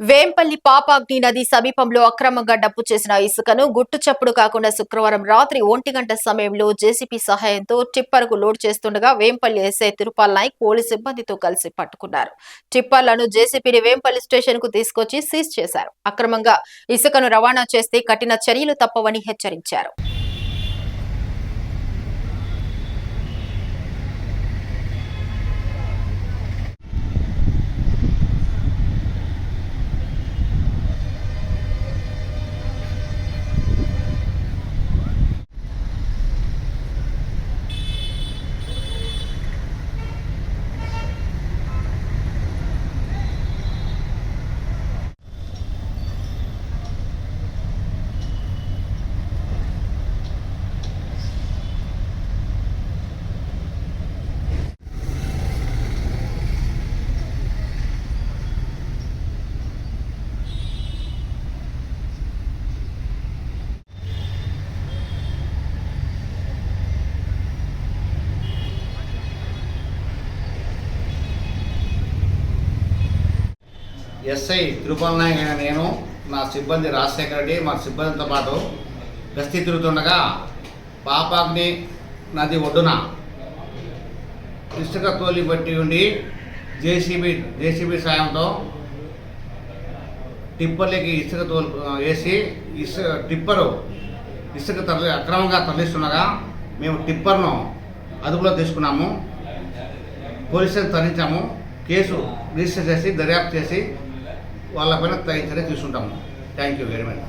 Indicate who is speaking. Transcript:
Speaker 1: వేంపల్లి పాపాగ్ని నది సమీపంలో అక్రమంగా డప్పు చేసిన ఇసుకను గుట్టు చప్పుడు కాకుండా శుక్రవారం రాత్రి ఒంటి గంట సమయంలో జేసీపీ సహాయంతో టిప్పర్కు లోడ్ చేస్తుండగా వేంపల్లి ఎస్ఐ తిరుపాల్ నాయక్ పోలీసు సిబ్బందితో కలిసి పట్టుకున్నారు. టిప్పర్లను జేసీపీని వేంపల్లి స్టేషన్కు తీసుకొచ్చి సీజ్ చేశారు. అక్రమంగా ఇసుకను రవాణా చేస్తే కఠిన చర్యలు తప్పవని హెచ్చరించారు.
Speaker 2: ఎస్ఐ తిరుపతి నాయక్ నేను నా సిబ్బంది రాజశేఖర రెడ్డి మా సిబ్బందితో పాటు గస్తీ తిరుగుతుండగా పాపాగ్ని నది ఒడ్డున ఇసుక తోలి పట్టి ఉండి జేసీబీ జేసీబీ సాయంతో టిప్పర్లకి ఇసుక తోలు వేసి ఇసుక టిప్పరు ఇసుక తరలి అక్రమంగా తరలిస్తుండగా మేము టిప్పర్ను అదుపులో తీసుకున్నాము పోలీసులను తరలించాము కేసు రిజిస్టర్ చేసి దర్యాప్తు చేసి వాళ్ళ పైన తగిన చర్య తీసుకుంటాము. Thank you very much